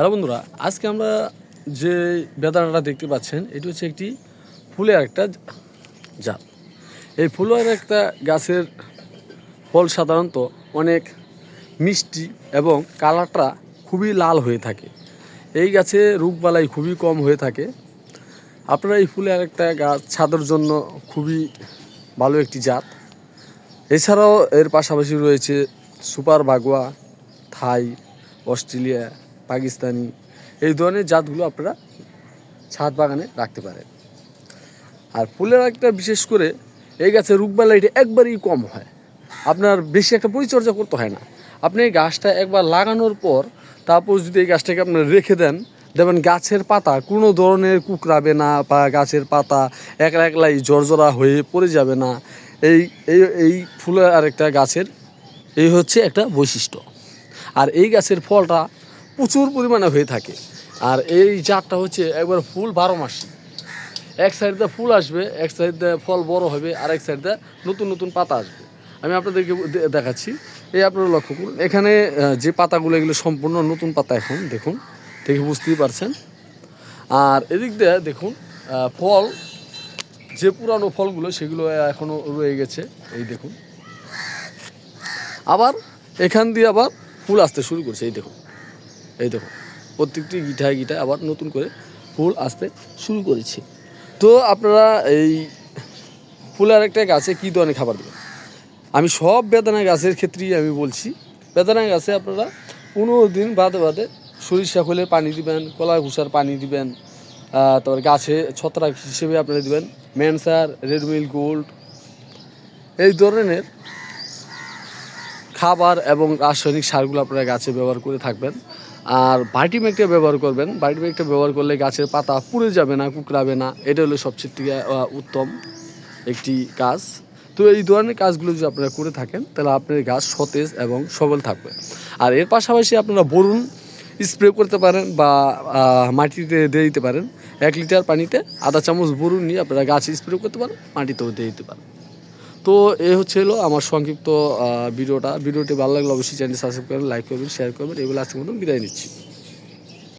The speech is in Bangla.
হ্যালো বন্ধুরা, আজকে আমরা যে বেদানাটা দেখতে পাচ্ছেন, এটি হচ্ছে একটি ফুলের একটা জাত। এই ফুলের একটা গাছের ফল সাধারণত অনেক মিষ্টি এবং কালারটা খুবই লাল হয়ে থাকে। এই গাছে রোগবালাই খুবই কম হয়ে থাকে। আপনারা এই ফুলের একটা গাছ ছাদের জন্য খুবই ভালো একটি জাত। এছাড়াও এর পাশাপাশি রয়েছে super Bhagwa Thai, Australia Pakistani. এই ধরনের জাতগুলো আপনারা ছাদ বাগানে রাখতে পারেন। আর ফুলের একটা বিশেষ করে, এই গাছের রোগবালাইটা একবারই কম হয়। আপনার বেশি একটা পরিচর্যা করতে হয় না। আপনি এই গাছটা একবার লাগানোর পর, তারপর যদি এই গাছটাকে আপনার রেখে দেন, দেখবেন গাছের পাতা কোনো ধরনের কুকরাবে না বা গাছের পাতা একলা একলাই জর্জরা হয়ে পড়ে যাবে না। এই এই এই ফুলের আরেকটা গাছের, এই হচ্ছে একটা বৈশিষ্ট্য। আর এই গাছের ফলটা প্রচুর পরিমাণে হয়ে থাকে। আর এই জাতটা হচ্ছে একবার ফুল বারো মাস। এক সাইড ফুল আসবে, এক সাইড ফল বড় হবে, আর এক সাইড নতুন নতুন পাতা আসবে। আমি আপনাদেরকে দেখাচ্ছি। এই আপনারা লক্ষ্য করুন, এখানে যে পাতাগুলো, এগুলো সম্পূর্ণ নতুন পাতা এখন, দেখুন, দেখে বুঝতেই পারছেন। আর এদিক দিয়ে দেখুন ফল, যে পুরানো ফলগুলো, সেগুলো এখনও রয়ে গেছে। এই দেখুন। আবার এখান দিয়ে আবার ফুল আসতে শুরু করছে, এই দেখুন। এই দেখুন প্রত্যেকটি গিঠায় গিঠায় আবার নতুন করে ফুল আসতে শুরু করেছে। তো আপনারা এই ফুলের একটা গাছে কী ধরনের খাবার দেবেন? আমি সব বেদানা গাছের ক্ষেত্রেই আমি বলছি, বেদানা গাছে আপনারা পনেরো দিন বাদে বাদে সরিষা খোলের পানি দিবেন, কলা ঘুষার পানি দিবেন তারপর গাছে ছত্রাক হিসেবে আপনারা দিবেন, ম্যানসার রেডমিল গোল্ড, এই ধরনের খাবার এবং রাসায়নিক সারগুলো আপনারা গাছে ব্যবহার করে থাকবেন। আর বাটি মেঘটা ব্যবহার করবেন। বাটি মেঘটা ব্যবহার করলে গাছের পাতা পুড়ে যাবে না, কুকড়াবে না। এটা হলো সবচেয়ে থেকে উত্তম একটি কাজ। তো এই ধরনের কাজগুলো যদি আপনারা করে থাকেন, তাহলে আপনার গাছ সতেজ এবং সবল থাকবে। আর এর পাশাপাশি আপনারা বরুণ স্প্রে করতে পারেন বা মাটিতে দিয়ে দিতে পারেন। এক লিটার পানিতে আধা চামচ বরুণ নিয়ে আপনারা গাছে স্প্রে করতে পারেন, মাটিতেও দিয়ে দিতে পারেন। তো এ হচ্ছে হলো আমার সংক্ষিপ্ত ভিডিওটা। ভিডিওটি ভালো লাগলে অবশ্যই চ্যানেল সাবস্ক্রাইব করবেন লাইক করবেন শেয়ার করবেন। এগুলো আজকের মতন বিদায় নিচ্ছি।